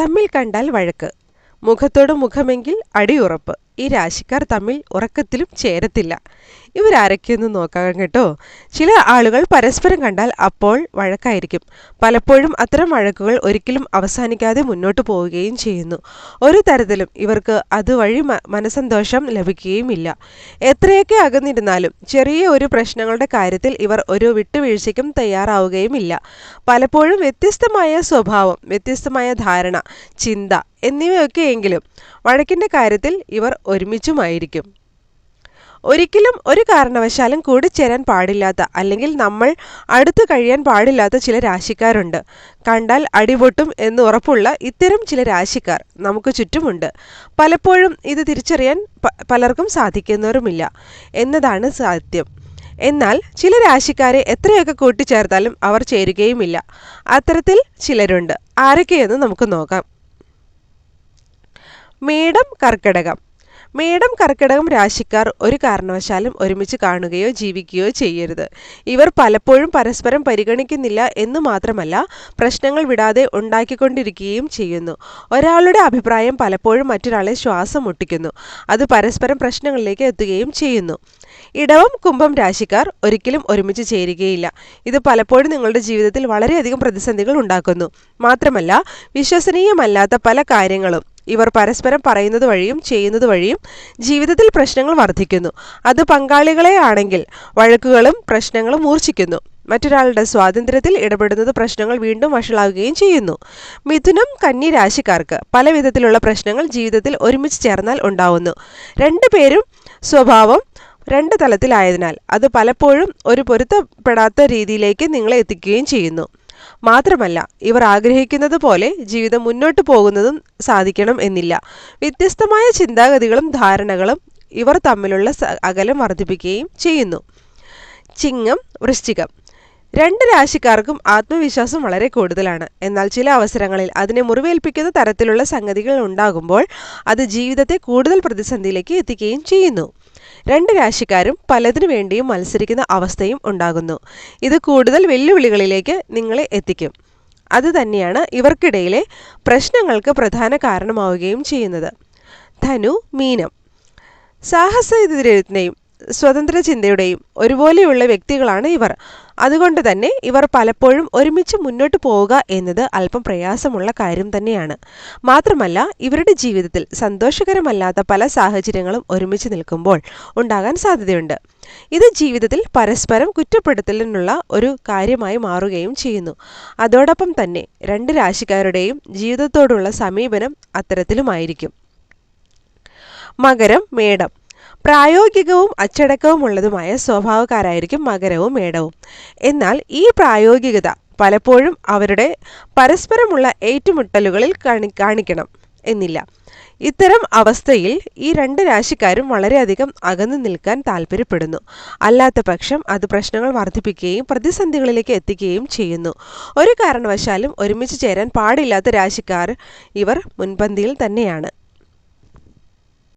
തമ്മിൽ കണ്ടാൽ വഴക്ക്. മുഖത്തോട് മുഖമെങ്കിൽ അടിയുറപ്പ്. ഈ രാശിക്കാർ തമ്മിൽ ഉറക്കത്തിലും ചേരത്തില്ല. ഇവരാരൊക്കെയെന്ന് നോക്കാം കേട്ടോ. ചില ആളുകൾ പരസ്പരം കണ്ടാൽ അപ്പോൾ വഴക്കായിരിക്കും. പലപ്പോഴും അത്തരം വഴക്കുകൾ ഒരിക്കലും അവസാനിക്കാതെ മുന്നോട്ട് പോവുകയും ചെയ്യുന്നു. ഒരു തരത്തിലും ഇവർക്ക് അതുവഴി മനസന്തോഷം ലഭിക്കുകയുമില്ല. എത്രയൊക്കെ അകന്നിരുന്നാലും ചെറിയ ഒരു പ്രശ്നങ്ങളുടെ കാര്യത്തിൽ ഇവർ ഒരു വിട്ടുവീഴ്ചയ്ക്കും തയ്യാറാവുകയുമില്ല. പലപ്പോഴും വ്യത്യസ്തമായ സ്വഭാവം വ്യത്യസ്തമായ ധാരണ ചിന്ത എന്നിവയൊക്കെയെങ്കിലും വഴക്കിന്റെ കാര്യത്തിൽ ഇവർ ഒരുമിച്ചുമായിരിക്കും. ഒരിക്കലും ഒരു കാരണവശാലും കൂടിച്ചേരാൻ പാടില്ലാത്ത അല്ലെങ്കിൽ നമ്മൾ അടുത്ത് കഴിയാൻ പാടില്ലാത്ത ചില രാശിക്കാരുണ്ട്. കണ്ടാൽ അടിപൊട്ടും എന്ന് ഉറപ്പുള്ള ഇത്തരം ചില രാശിക്കാർ നമുക്ക് ചുറ്റുമുണ്ട്. പലപ്പോഴും ഇത് തിരിച്ചറിയാൻ പലർക്കും സാധിക്കുന്നവരുമില്ല എന്നതാണ് സത്യം. എന്നാൽ ചില രാശിക്കാരെ എത്രയൊക്കെ കൂട്ടിച്ചേർത്താലും അവർ ചേരുകയുമില്ല. അത്തരത്തിൽ ചിലരുണ്ട്. ആരൊക്കെയെന്ന് നമുക്ക് നോക്കാം. മേടം കർക്കിടകം. മേടം കർക്കിടകം രാശിക്കാർ ഒരു കാരണവശാലും ഒരുമിച്ച് കാണുകയോ ജീവിക്കുകയോ ചെയ്യരുത്. ഇവർ പലപ്പോഴും പരസ്പരം പരിഗണിക്കുന്നില്ല എന്ന് മാത്രമല്ല പ്രശ്നങ്ങൾ വിടാതെ ഉണ്ടാക്കിക്കൊണ്ടിരിക്കുകയും ചെയ്യുന്നു. ഒരാളുടെ അഭിപ്രായം പലപ്പോഴും മറ്റൊരാളെ ശ്വാസം മുട്ടിക്കുന്നു. അത് പരസ്പരം പ്രശ്നങ്ങളിലേക്ക് എത്തുകയും ചെയ്യുന്നു. ഇടവം കുംഭം രാശിക്കാർ ഒരിക്കലും ഒരുമിച്ച് ചേരുകയില്ല. ഇത് പലപ്പോഴും നിങ്ങളുടെ ജീവിതത്തിൽ വളരെയധികം പ്രതിസന്ധികൾ ഉണ്ടാക്കുന്നു. മാത്രമല്ല വിശ്വസനീയമല്ലാത്ത പല കാര്യങ്ങളും ഇവർ പരസ്പരം പറയുന്നത് വഴിയും ചെയ്യുന്നത് വഴിയും ജീവിതത്തിൽ പ്രശ്നങ്ങൾ വർദ്ധിക്കുന്നു. അത് പങ്കാളികളെ ആണെങ്കിൽ വഴക്കുകളും പ്രശ്നങ്ങളും മൂർച്ഛിക്കുന്നു. മറ്റൊരാളുടെ സ്വാതന്ത്ര്യത്തിൽ ഇടപെടുന്നത് പ്രശ്നങ്ങൾ വീണ്ടും വഷളാവുകയും ചെയ്യുന്നു. മിഥുനം കന്നി രാശിക്കാർക്ക് പല വിധത്തിലുള്ള പ്രശ്നങ്ങൾ ജീവിതത്തിൽ ഒരുമിച്ച് ചേർന്നാൽ ഉണ്ടാവുന്നു. രണ്ടുപേരും സ്വഭാവം രണ്ട് തലത്തിലായതിനാൽ അത് പലപ്പോഴും ഒരു പൊരുത്തപ്പെടാത്ത രീതിയിലേക്ക് നിങ്ങളെ എത്തിക്കുകയും ചെയ്യുന്നു. മാത്രമല്ല ഇവർ ആഗ്രഹിക്കുന്നത് പോലെ ജീവിതം മുന്നോട്ട് പോകുന്നതും സാധിക്കണം എന്നില്ല. വ്യത്യസ്തമായ ചിന്താഗതികളും ധാരണകളും ഇവർ തമ്മിലുള്ള അകലം വർദ്ധിപ്പിക്കുകയും ചെയ്യുന്നു. ചിങ്ങം വൃശ്ചികം. രണ്ട് രാശിക്കാർക്കും ആത്മവിശ്വാസം വളരെ കൂടുതലാണ്. എന്നാൽ ചില അവസരങ്ങളിൽ അതിനെ മുറിവേൽപ്പിക്കുന്ന തരത്തിലുള്ള സംഗതികൾ ഉണ്ടാകുമ്പോൾ അത് ജീവിതത്തെ കൂടുതൽ പ്രതിസന്ധിയിലേക്ക് എത്തിക്കുകയും ചെയ്യുന്നു. രണ്ട് രാശിക്കാരും പലതിനു വേണ്ടിയും മത്സരിക്കുന്ന അവസ്ഥയും ഉണ്ടാകുന്നു. ഇത് കൂടുതൽ വെല്ലുവിളികളിലേക്ക് നിങ്ങളെ എത്തിക്കും. അത് തന്നെയാണ് ഇവർക്കിടയിലെ പ്രശ്നങ്ങൾക്ക് പ്രധാന കാരണമാവുകയും ചെയ്യുന്നത്. ധനു മീനം. സാഹസത്തിന്റെയും സ്വതന്ത്ര ചിന്തയുടെയും ഒരുപോലെയുള്ള വ്യക്തികളാണ് ഇവർ. അതുകൊണ്ട് തന്നെ ഇവർ പലപ്പോഴും ഒരുമിച്ച് മുന്നോട്ട് പോവുക എന്നത് അല്പം പ്രയാസമുള്ള കാര്യം തന്നെയാണ്. മാത്രമല്ല ഇവരുടെ ജീവിതത്തിൽ സന്തോഷകരമല്ലാത്ത പല സാഹചര്യങ്ങളും ഒരുമിച്ച് നിൽക്കുമ്പോൾ ഉണ്ടാകാൻ സാധ്യതയുണ്ട്. ഇത് ജീവിതത്തിൽ പരസ്പരം കുറ്റപ്പെടുത്തലിനുള്ള ഒരു കാര്യമായി മാറുകയും ചെയ്യുന്നു. അതോടൊപ്പം തന്നെ രണ്ട് രാശിക്കാരുടെയും ജീവിതത്തോടുള്ള സമീപനം അത്തരത്തിലുമായിരിക്കും. മകരം മേടം. പ്രായോഗികവും അച്ചടക്കവുമുള്ളതുമായ സ്വഭാവക്കാരായിരിക്കും മകരവും മേടവും. എന്നാൽ ഈ പ്രായോഗികത പലപ്പോഴും അവരുടെ പരസ്പരമുള്ള ഏറ്റുമുട്ടലുകളിൽ കാണി കാണിക്കണം എന്നില്ല. ഇത്തരം അവസ്ഥയിൽ ഈ രണ്ട് രാശിക്കാരും വളരെയധികം അകന്നു നിൽക്കാൻ താല്പര്യപ്പെടുന്നു അല്ലാത്ത പക്ഷം അത് പ്രശ്നങ്ങൾ വർദ്ധിപ്പിക്കുകയും പ്രതിസന്ധികളിലേക്ക് എത്തിക്കുകയും ചെയ്യുന്നു. ഒരു കാരണവശാലും ഒരുമിച്ച് ചേരാൻ പാടില്ലാത്ത രാശിക്കാർ ഇവർ മുൻപന്തിയിൽ തന്നെയാണ്.